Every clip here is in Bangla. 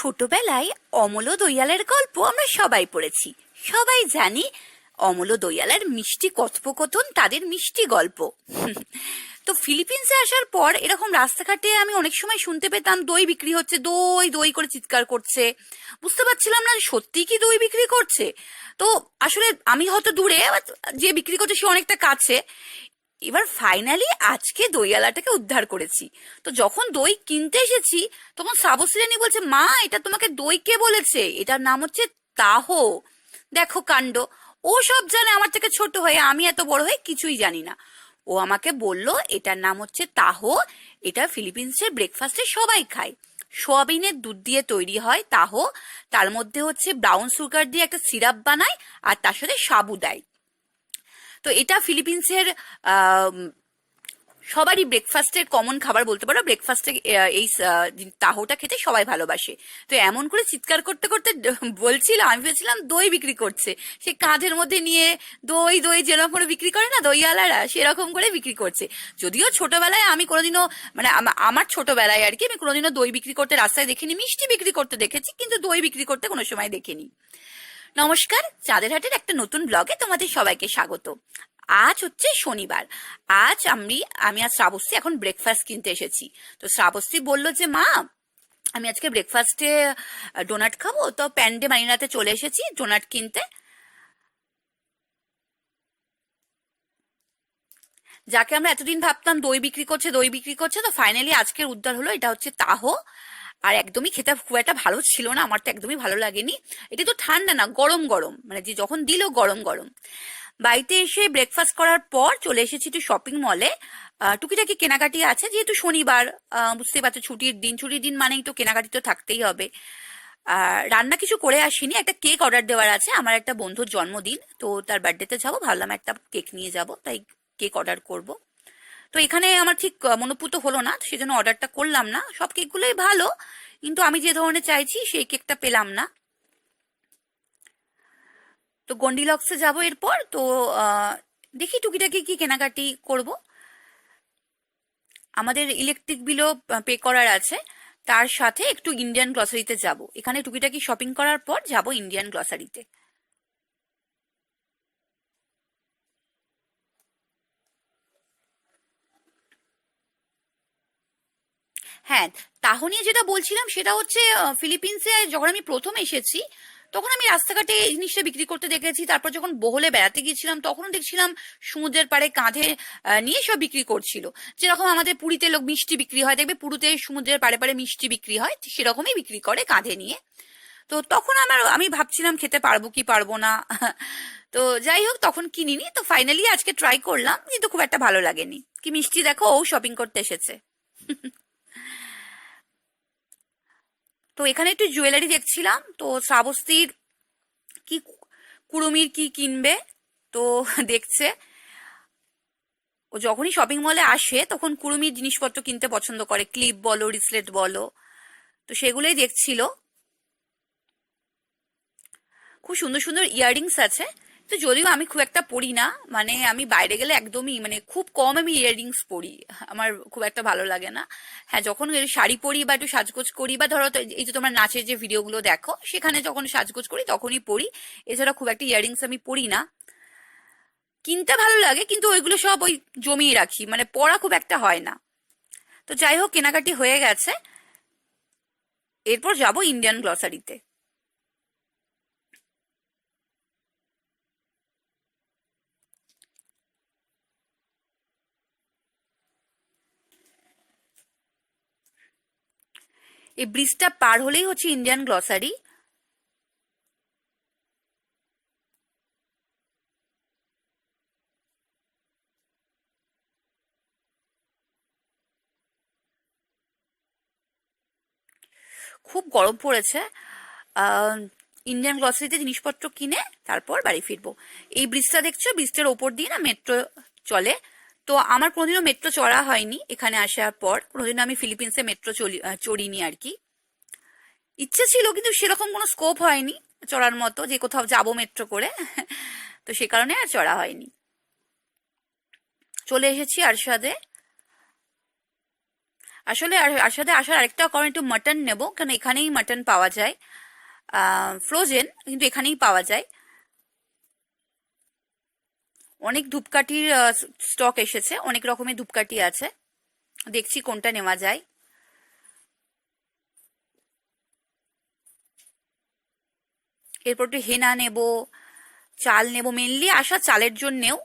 ছোটবেলায় অমল ও দইয়ালের গল্প আমরা সবাই পড়েছি। সবাই জানি অমল ও দইয়ালের মিষ্টি কথোপকথন তাদের মিষ্টি গল্প। তো ফিলিপিন্সে আসার পর এরকম রাস্তাঘাটে আমি অনেক সময় শুনতে পেতাম, দই বিক্রি হচ্ছে, দই দই করে চিৎকার করছে। বুঝতে পারছিলাম না সত্যি কি দই বিক্রি করছে। তো আসলে আমি হয়তো দূরে যে বিক্রি করছে সে অনেকটা কাছে। এবার ফাইনালি আজকে দইয়ালাটাকে উদ্ধার করেছি। তো যখন দই কিনতে এসেছি, তখন শ্রাবশ্রী বলছে, মা, এটা তোমাকে দই কে বলেছে? এটার নাম হচ্ছে তাহো। দেখো কাণ্ড, ও সব জানে, আমার থেকে ছোট হয়ে, আমি এত বড় হয়ে কিছুই জানি না। ও আমাকে বলল, এটার নাম হচ্ছে তাহো, এটা ফিলিপিন্সের ব্রেকফাস্টে সবাই খায়। সোয়াবিনের দুধ দিয়ে তৈরি হয় তাহো, তার মধ্যে হচ্ছে ব্রাউন সুগার দিয়ে একটা সিরাপ বানায়, আর তার সাথে সাবু দেয়। তো এটা ফিলিপিন্সের সবারই ব্রেকফাস্টের কমন খাবার বলতে পারো। ব্রেকফাস্টে এই তাহোটা খেতে সবাই ভালোবাসে। তো এমন করে চিৎকার করতে করতে বলছিলাম আমি ভেবেছিলাম দই বিক্রি করছে। সে কাঁধের মধ্যে নিয়ে দই দই যেরকম করে বিক্রি করে না, দইওয়ালারা সেরকম করে বিক্রি করছে। যদিও ছোটবেলায় আমি কোনোদিনও মানে আমার ছোটবেলায় আর কি, আমি কোনোদিনও দই বিক্রি করতে রাস্তায় দেখিনি, মিষ্টি বিক্রি করতে দেখেছি, কিন্তু দই বিক্রি করতে কোনো সময় দেখিনি। নমস্কার চাঁদের হাটের একটা নতুন ব্লগে তোমাদের সবাইকে স্বাগত। আজ হচ্ছে শনিবার। আজ আমি আমি আজ শ্রাবস্তি এখন ব্রেকফাস্ট কিনতে এসেছি। তো শ্রাবস্তি বলল যে, মা, আমি আজকে ব্রেকফাস্টে ডোনাট খাব? তো প্যান্ডে মারিনাতে চলে এসেছি ডোনাট কিনতে। যাকে আমরা এতদিন ভাবতাম দই বিক্রি করছে, দই বিক্রি করছে, তো ফাইনালি আজকের উদ্ধার হলো, এটা হচ্ছে তাহো। আর একদমই খেতে খুব একটা ভালো ছিল না, আমার তো একদমই ভালো লাগেনি। এটা তো ঠান্ডা না, গরম গরম মানে যে যখন দিল গরম গরম। বাড়িতে এসে ব্রেকফাস্ট করার পর চলে এসেছি একটু শপিং মলে টুকিটাকি কেনাকাটি আছে, যেহেতু শনিবার বুঝতেই পারছ ছুটির দিন ছুটির দিন মানেই তো কেনাকাটি তো থাকতেই হবে। আর রান্না কিছু করে আসিনি, একটা কেক অর্ডার দেওয়ার আছে, আমার একটা বন্ধুর জন্মদিন, তো তার বার্থডেতে যাব, ভাবলাম একটা কেক নিয়ে যাব, তাই কেক অর্ডার করব। তো এখানে আমার ঠিক মনোপুত হলো না সেজন্য অর্ডারটা করলাম না। সব কেকগুলোই ভালো, কিন্তু আমি যে ধরনের চাইছি, সেই কেকটা পেলাম না। তো গন্ডিলক্সে যাব এরপর, তো দেখি টুকিটাকি কি কেনাকাটি করব। আমাদের ইলেকট্রিক বিলও পে করার আছে। তার সাথে একটু ইন্ডিয়ান গ্রসারিতে যাব। এখানে টুকিটাকি শপিং করার পর যাব ইন্ডিয়ান গ্রসারিতে। হ্যাঁ তাহ নিয়ে যেটা বলছিলাম সেটা হচ্ছে ফিলিপিন্সে যখন আমি প্রথম এসেছি, তখন আমি রাস্তাঘাটে এই জিনিসটা বিক্রি করতে দেখেছি। তারপর যখন বহলে বেড়াতে গিয়েছিলাম, তখনও দেখছিলাম সমুদ্রের পাড়ে কাঁধে নিয়ে সব বিক্রি করছিল। যেরকম আমাদের পুরীতে লোক মিষ্টি বিক্রি হয়, দেখবে পুরীতে সমুদ্রের পাড়ে পাড়ে মিষ্টি বিক্রি হয় সেরকমই বিক্রি করে কাঁধে নিয়ে। তো তখন আমার, আমি ভাবছিলাম খেতে পারব কি পারব না। তো যাই হোক, তখন কিনিনি। তো ফাইনালি আজকে ট্রাই করলাম, কিন্তু খুব একটা ভালো লাগেনি। কি মিষ্টি দেখো, ও শপিং করতে এসেছে। তো এখানে একটু জুয়েলারি দেখছিলাম, তো শ্রাবস্তির কি কুড়ুমির কি কিনবে, তো দেখছে। ও যখনই শপিং মলে আসে, তখন কুড়ুমির জিনিসপত্র কিনতে পছন্দ করে। ক্লিপ বলো রিসলেট বলো। তো সেগুলোই দেখছিল। খুব সুন্দর সুন্দর ইয়াররিংস আছে। তো যদিও আমি খুব একটা পরি না মানে আমি বাইরে গেলে একদমই মানে খুব কম আমি ইয়াররিংস পরি আমার খুব একটা ভালো লাগে না। হ্যাঁ যখন শাড়ি পরি বা একটু সাজগোজ করি বা ধরো এই যে তোমার নাচের যে ভিডিওগুলো দেখো, সেখানে যখন সাজগোজ করি তখনই পরি এছাড়া খুব একটা ইয়াররিংস আমি পরি না। কিনতে ভালো লাগে, কিন্তু ওইগুলো সব ওই জমিয়ে রাখি মানে পরা খুব একটা হয় না। তো যাই হোক, কেনাকাটি হয়ে গেছে। এরপর যাব ইন্ডিয়ান গ্লসারিতে এই ব্রিজটা পার হলেই হচ্ছে ইন্ডিয়ান গ্লসারি খুব গরম পড়েছে। ইন্ডিয়ান গ্লসারিতে জিনিসপত্র কিনে তারপর বাড়ি ফিরবো। এই ব্রিজটা দেখছ? ব্রিজটার ওপর দিয়ে না মেট্রো চলে। তো আমার কোনোদিনও মেট্রো চড়া হয়নি এখানে আসার পর। কোনোদিনও আমি ফিলিপিন্সে মেট্রো চড়িনি আর কি। ইচ্ছে ছিল কিন্তু সেরকম কোনো স্কোপ হয়নি চড়ার মতো, যে কোথাও যাব মেট্রো করে। তো সে কারণে আর চড়া হয়নি। চলে এসেছি আরশাদে। আসলে আর- আর আসার আরেকটা কারণ একটু মাটন নেব কারণ এখানেই মাটন পাওয়া যায়। ফ্রোজেন কিন্তু এখানেই পাওয়া যায়। অনেক ধূপকাঠির স্টক এসেছে, অনেক রকমের ধূপকাঠি আছে। দেখছি কোনটা নেওয়া যায়। এরপর একটু হেনা নেব, চাল নেব মেনলি আসা চালের জন্যেও।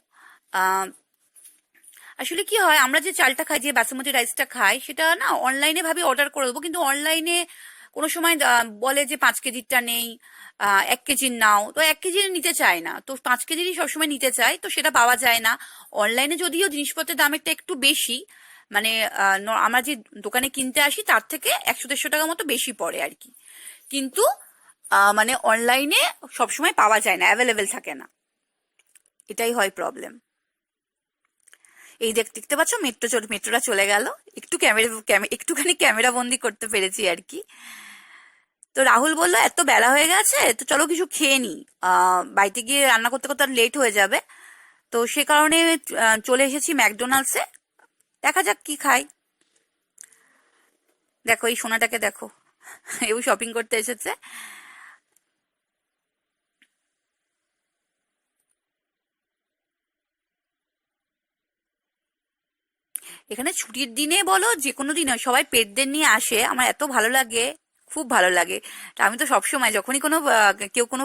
আসলে কি হয়, আমরা যে চালটা খাই, যে বাসমতি রাইসটা খাই, সেটা না অনলাইনে ভাবে অর্ডার করে দেবো, কিন্তু অনলাইনে কোনো সময় বলে যে পাঁচ কেজিরটা নেই এক কেজির নাও, তো এক কেজির নিতে চায় না। তো পাঁচ কেজিরই সবসময় নিতে চায়, তো সেটা পাওয়া যায় না। অনলাইনে যদিও জিনিসপত্রের দামেরটা একটু বেশি মানে আমরা যে দোকানে কিনতে আসি, তার থেকে একশো দেড়শো টাকা মতো বেশি পড়ে আর কি। কিন্তু মানে অনলাইনে সবসময় পাওয়া যায় না, অ্যাভেলেবেল থাকে না। এটাই হয় প্রবলেম। এই দেখ, দেখতে পাচ্ছ মেট্রো চলে মেট্রোটা চলে গেল। একটু ক্যামেরা একটুখানি ক্যামেরা বন্দি করতে পেরেছি আর কি। তো রাহুল বলল, এত বেলা হয়ে গেছে, তো চলো কিছু খেয়ে নি। বাড়িতে গিয়ে রান্না করতে করতে লেট হয়ে যাবে। তো সে কারণে চলে এসেছি ম্যাকডোনাল্ডসে দেখা যাক কি খাই। দেখো, এই সোনাটাকে দেখো। এও শপিং করতে এসেছে। এখানে ছুটির দিনে বলো যে কোনো দিনে, সবাই পেটদের নিয়ে আসে, আমার এত ভালো লাগে, খুব ভালো লাগে। আমি তো সবসময় যখনই কোনো কেউ কোনো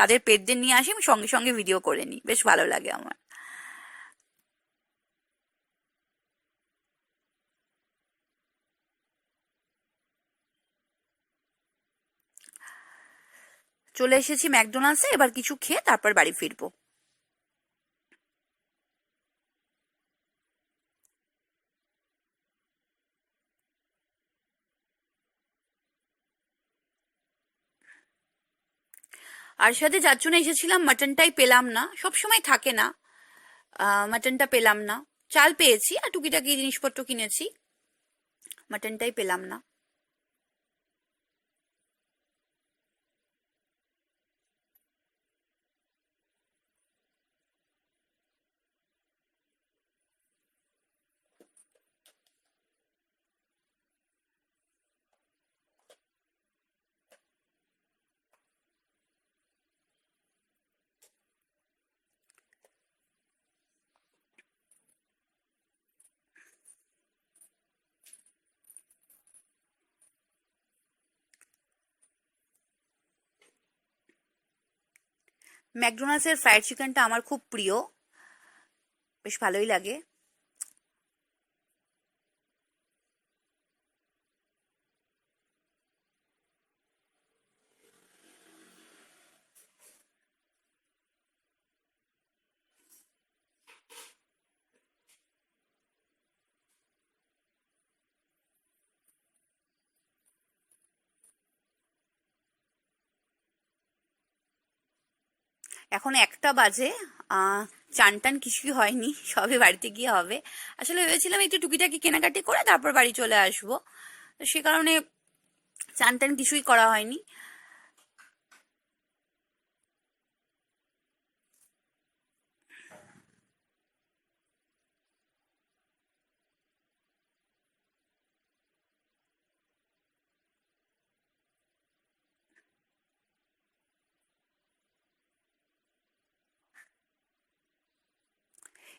তাদের পেটদের নিয়ে আসে, আমি সঙ্গে সঙ্গে ভিডিও করে নিই, বেশ ভালো লাগে আমার। চলে এসেছি ম্যাকডোনাল্ডসে, এবার কিছু খেয়ে তারপর বাড়ি ফিরবো। আর সাথে যার জন্য এসেছিলাম, মাটনটাই পেলাম না। সবসময় থাকে না। মাটনটা পেলাম না। চাল পেয়েছি আর টুকিটাকি জিনিসপত্র কিনেছি। মাটনটাই পেলাম না। ম্যাকডোনাল্ডসের ফ্রাইড চিকেনটা আমার খুব প্রিয়। বেশ ভালোই লাগে। এখন একটা বাজে। চান টান কিছুই হয়নি সবে বাড়িতে গিয়ে হবে। আসলে ভেবেছিলাম একটু টুকিটাকি কেনাকাটি করে তারপর বাড়ি চলে আসব। সে কারণে চান টান কিছুই করা হয়নি।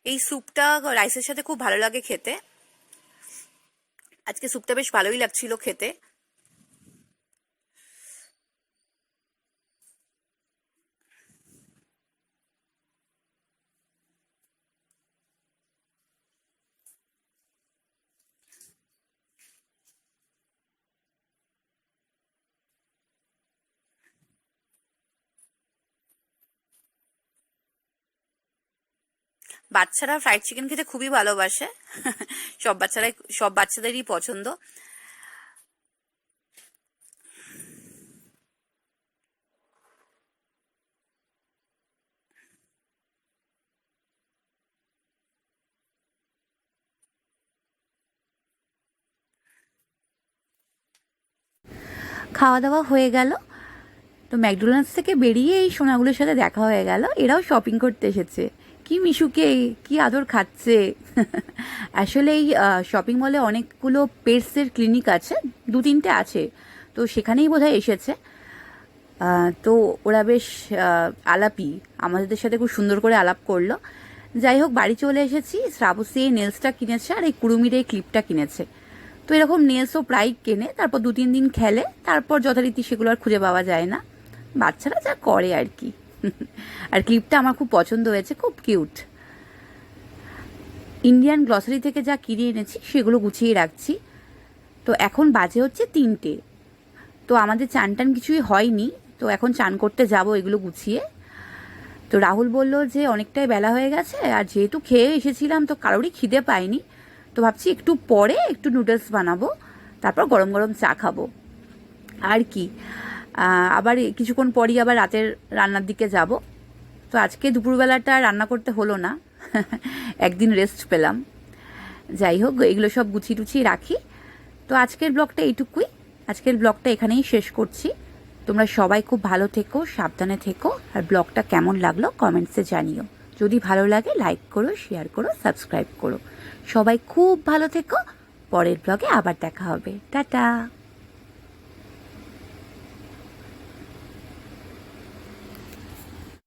এই স্যুপটা রাইসের সাথে খুব ভালো লাগে খেতে। আজকে স্যুপটা বেশ ভালোই লাগছিল খেতে। বাচ্চারা ফ্রাইড চিকেন খেতে খুবই ভালোবাসে। সব বাচ্চারাই, সব বাচ্চাদেরই পছন্দ। খাওয়া দাওয়া হয়ে গেল। তো ম্যাকডোনাল্ডস থেকে বেরিয়ে এই সোনাগুলোর সাথে দেখা হয়ে গেল। এরাও শপিং করতে এসেছে। কি মিশুকে, কি আদর খাচ্ছে? আসলে এই শপিং মলে অনেকগুলো পেটসের ক্লিনিক আছে, দু তিনটে আছে, তো সেখানেই বোধহয় এসেছে। তো ওরা বেশ আলাপি, আমাদের সাথে খুব সুন্দর করে আলাপ করল। যাই হোক, বাড়ি চলে এসেছি শ্রাবসী এই নেলসটা কিনেছে আর এই কুড়ুমির এই ক্লিপটা কিনেছে। তো এরকম নেলসও প্রায় কেনে, তারপর দু তিন দিন খেলে, তারপর যথারীতি সেগুলো আর খুঁজে পাওয়া যায় না। বাচ্চারা যা করে আর কি। আর ক্লিপটা আমার খুব পছন্দ হয়েছে, খুব কিউট। ইন্ডিয়ান গ্লসারি থেকে যা কিনে এনেছি, সেগুলো গুছিয়ে রাখছি। তো এখন বাজে হচ্ছে তিনটে। তো আমাদের চান টান কিছুই হয়নি, তো এখন চান করতে যাব এগুলো গুছিয়ে। তো রাহুল বলল যে অনেকটাই বেলা হয়ে গেছে, আর যেহেতু খেয়ে এসেছিলাম তো কারোরই খিদে পাইনি। তো ভাবছি একটু পরে একটু নুডলস বানাবো, তারপর গরম গরম চা খাব। আর কি? আবার কিছুক্ষণ পরই আবার রাতের রান্নার দিকে যাব। তো আজকে দুপুরবেলাটা রান্না করতে হলো না। একদিন রেস্ট পেলাম। যাই হোক, এগুলো সব গুছিয়ে টুছিয়ে রাখি। তো আজকের ব্লগটা এইটুকুই। আজকের ব্লগটা এখানেই শেষ করছি। তোমরা সবাই খুব ভালো থেকো, সাবধানে থেকো, আর ব্লগটা কেমন লাগল কমেন্টসে জানিও। যদি ভালো লাগে লাইক করো শেয়ার করো সাবস্ক্রাইব করো। সবাই খুব ভালো থেকো। পরের ব্লগে আবার দেখা হবে। টাটা!